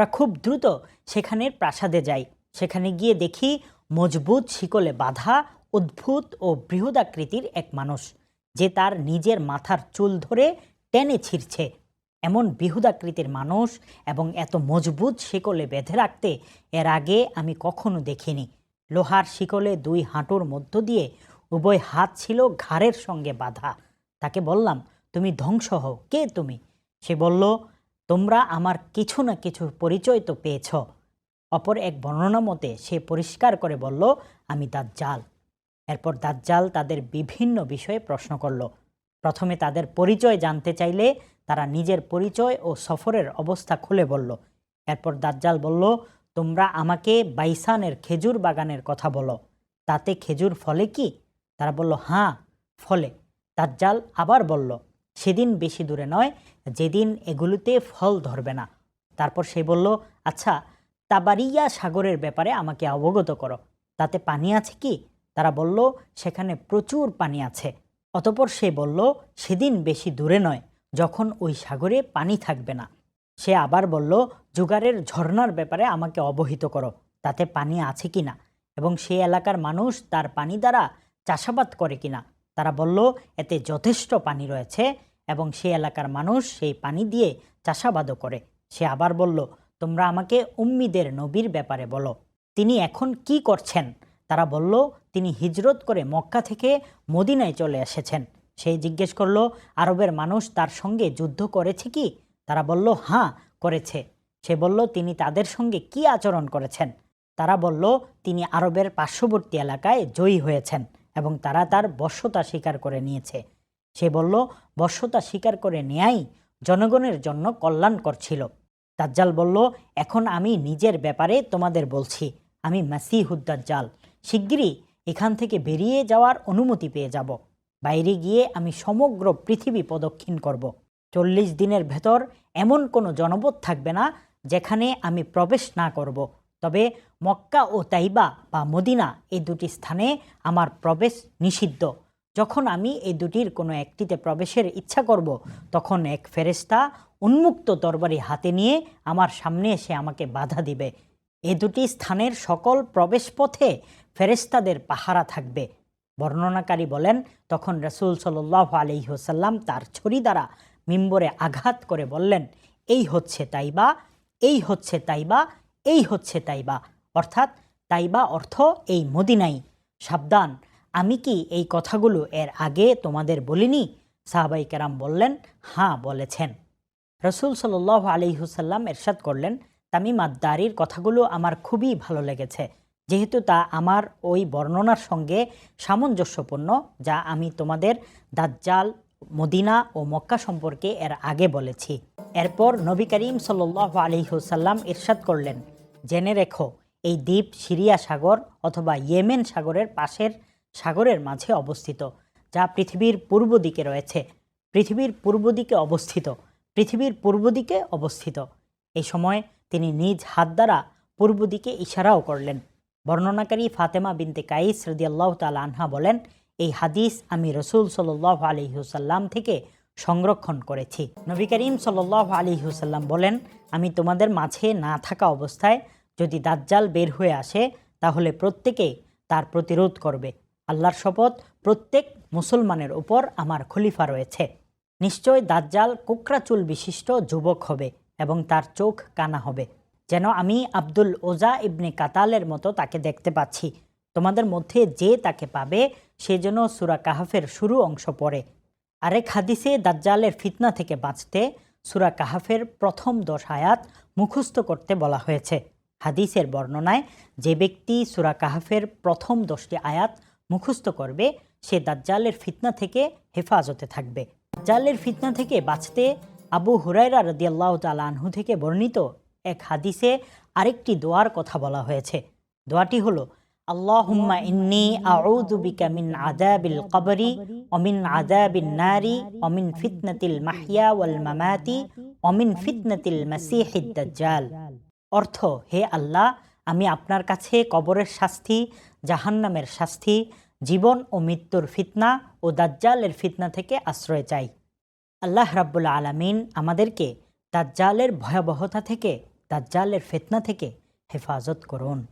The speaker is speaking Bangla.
আমরা খুব দ্রুত সেখানের প্রাসাদে যাই। সেখানে গিয়ে দেখি মজবুত শিকলে বাঁধা অদ্ভুত ও বৃহদাকৃতির এক মানুষ, যে তার নিজের মাথার চুল ধরে টেনে ছিঁড়ছে। এমন বৃহদাকৃতির মানুষ এবং এত মজবুত শিকলে বেঁধে রাখতে এর আগে আমি কখনো দেখিনি। লোহার শিকলে দুই হাঁটুর মধ্য দিয়ে উভয় হাত ছিল ঘাড়ের সঙ্গে বাঁধা। তাকে বললাম, তুমি ধ্বংস হও, কে তুমি? সে বলল তোমরা আমার কিছু না কিছু পরিচয় তো পেয়েছ। অপর এক বর্ণনা মতে সে পরিষ্কার করে বলল, আমি দাজ্জাল। এরপর দাজ্জাল তাদের বিভিন্ন বিষয়ে প্রশ্ন করল। প্রথমে তাদের পরিচয় জানতে চাইলে তারা নিজের পরিচয় ও সফরের অবস্থা খুলে বলল। এরপর দাজ্জাল বলল, তোমরা আমাকে বাইসানের খেজুর বাগানের কথা বলো। তাতে খেজুর ফলে কি? তারা বলল হ্যাঁ ফলে। দাজ্জাল আবার বলল সেদিন বেশি দূরে নয়, যেদিন এগুলোতে ফল ধরবে না। তারপর সে বলল আচ্ছা তাবারিয়া সাগরের ব্যাপারে আমাকে অবগত করো। তাতে পানি আছে কি? তারা বলল, সেখানে প্রচুর পানি আছে। অতপর সে বলল, সেদিন বেশি দূরে নয়, যখন ওই সাগরে পানি থাকবে না। সে আবার বলল জুগারের ঝর্ণার ব্যাপারে আমাকে অবহিত করো, তাতে পানি আছে কি না? এবং সেই এলাকার মানুষ তার পানি দ্বারা চাষাবাদ করে কিনা তারা বলল, এতে যথেষ্ট পানি রয়েছে এবং সে এলাকার মানুষ সেই পানি দিয়ে চাষাবাদও করে। সে আবার বলল, তোমরা আমাকে উম্মিদের নবীর ব্যাপারে বলো। তিনি এখন কি করছেন? তারা বলল, তিনি হিজরত করে মক্কা থেকে মদিনায় চলে এসেছেন। সে জিজ্ঞেস করল, আরবের মানুষ তার সঙ্গে যুদ্ধ করেছে কি? তারা বলল হ্যাঁ করেছে। সে বলল, তিনি তাদের সঙ্গে কি আচরণ করেছেন? তারা বলল, তিনি আরবের পার্শ্ববর্তী এলাকায় জয়ী হয়েছেন এবং তারা তার বশ্যতা স্বীকার করে নিয়েছে। সে বলল বশ্যতা স্বীকার করে নেয়াই জনগণের জন্য কল্যাণকর ছিল। দাজ্জাল বলল, এখন আমি নিজের ব্যাপারে তোমাদের বলছি। আমি মাসিহুদ্দাজ্জাল শিগগিরই এখান থেকে বেরিয়ে যাওয়ার অনুমতি পেয়ে যাব। বাইরে গিয়ে আমি সমগ্র পৃথিবী প্রদক্ষিণ করব। চল্লিশ দিনের ভেতর এমন কোনো জনপদ থাকবে না যেখানে আমি প্রবেশ না করব। তবে মক্কা ও তাইবা বা মদিনা এই দুটি স্থানে আমার প্রবেশ নিষিদ্ধ। যখন আমি এই দুটির কোনো একটিতে প্রবেশের ইচ্ছা করব, তখন এক ফেরেস্তা উন্মুক্ত তরবারি হাতে নিয়ে আমার সামনে এসে আমাকে বাধা দিবে। এ দুটি স্থানের সকল প্রবেশপথে ফেরেস্তাদের পাহারা থাকবে। বর্ণনাকারী বলেন, তখন রসুল সাল্লাহ আলহিহসাল্লাম তার ছড়ি দ্বারা মিম্বরে আঘাত করে বললেন, এই হচ্ছে তাইবা, এই হচ্ছে তাইবা, এই হচ্ছে তাইবা। অর্থাৎ তাইবা অর্থ এই মদিনাই। সাবধান আমি কি এই কথাগুলো এর আগে তোমাদের বলিনি? সাহাবাই কেরাম বললেন হ্যাঁ বলেছেন। রসুল সাল্লাহ আলিহুসাল্লাম এরশাদ করলেন, তামিম আদ্দারির কথাগুলো আমার খুবই ভালো লেগেছে, যেহেতু তা আমার ওই বর্ণনার সঙ্গে সামঞ্জস্যপূর্ণ, যা আমি তোমাদের দাজ্জাল, মদিনা ও মক্কা সম্পর্কে এর আগে বলেছি। এরপর নবী করিম সাল্লাহ আলিহুসাল্লাম ইরশাদ করলেন, জেনে রেখো, এই দ্বীপ সিরিয়া সাগর অথবা ইয়েমেন সাগরের পাশের সাগরের মাঝে অবস্থিত, যা পৃথিবীর পূর্ব দিকে রয়েছে। পৃথিবীর পূর্ব দিকে অবস্থিত, পৃথিবীর পূর্ব দিকে অবস্থিত। এই সময় তিনি নিজ হাত দ্বারা পূর্ব দিকে ইশারাও করলেন। বর্ণনাকারী ফাতেমা বিনতে কাইস রদিয়াল্লাহ তাল আনহা বলেন, এই হাদিস আমি রসুল সাল্লাহ আলিহুসাল্লাম থেকে সংরক্ষণ করেছি। নবী করিম সাল্লাহ আলিহুসাল্লাম বলেন, আমি তোমাদের মাঝে না থাকা অবস্থায় যদি দাজ্জাল বের হয়ে আসে, তাহলে প্রত্যেকেই তার প্রতিরোধ করবে। আল্লাহর শপথ প্রত্যেক মুসলমানের উপর আমার খলিফা রয়েছে। নিশ্চয় দাজ্জাল কোকরা চুল বিশিষ্ট যুবক হবে এবং তার চোখ কানা হবে। যেন আমি আব্দুল ওজা ইবনে কাতালের মতো তাকে দেখতে পাচ্ছি। তোমাদের মধ্যে যে তাকে পাবে, সে যেন সুরা কাহাফের শুরু অংশ পড়ে। আরেক হাদিসে দাজ্জালের ফিতনা থেকে বাঁচতে সুরা কাহাফের প্রথম দশ আয়াত মুখস্থ করতে বলা হয়েছে। হাদিসের বর্ণনায় যে ব্যক্তি সুরা কাহাফের প্রথম দশটি আয়াত মুখস্থ করবে, সে দাজ্জালের ফিতনা থেকে হেফাজতে থাকবে। দাজ্জালের ফিতনা থেকে বাঁচতে আবু হুরাইরা রদিয়াল্লাহ আনহু থেকে বর্ণিত এক হাদিসে আরেকটি দোয়ার কথা বলা হয়েছে। দোয়াটি হলো, আল্লাহুম্মা ইন্নি আউযু বিকা মিন আযাবিল কবরি অমিন আযাবিন নারি অমিন ফিতনাতিল মাহইয়া ওয়াল মামাতি অমিন ফিতনাতিল মাসিহিদ দাজ্জাল। অর্থ, হে আল্লাহ, আমি আপনার কাছে কবরের শাস্তি জাহান্নামের শাস্তি, জীবন ও মৃত্যুর ফিতনা ও দাজ্জালের ফিতনা থেকে আশ্রয় চাই। আল্লাহ রাব্বুল আলমিন আমাদেরকে দাজ্জালের ভয়াবহতা থেকে, দাজ্জালের ফিতনা থেকে হেফাজত করুন।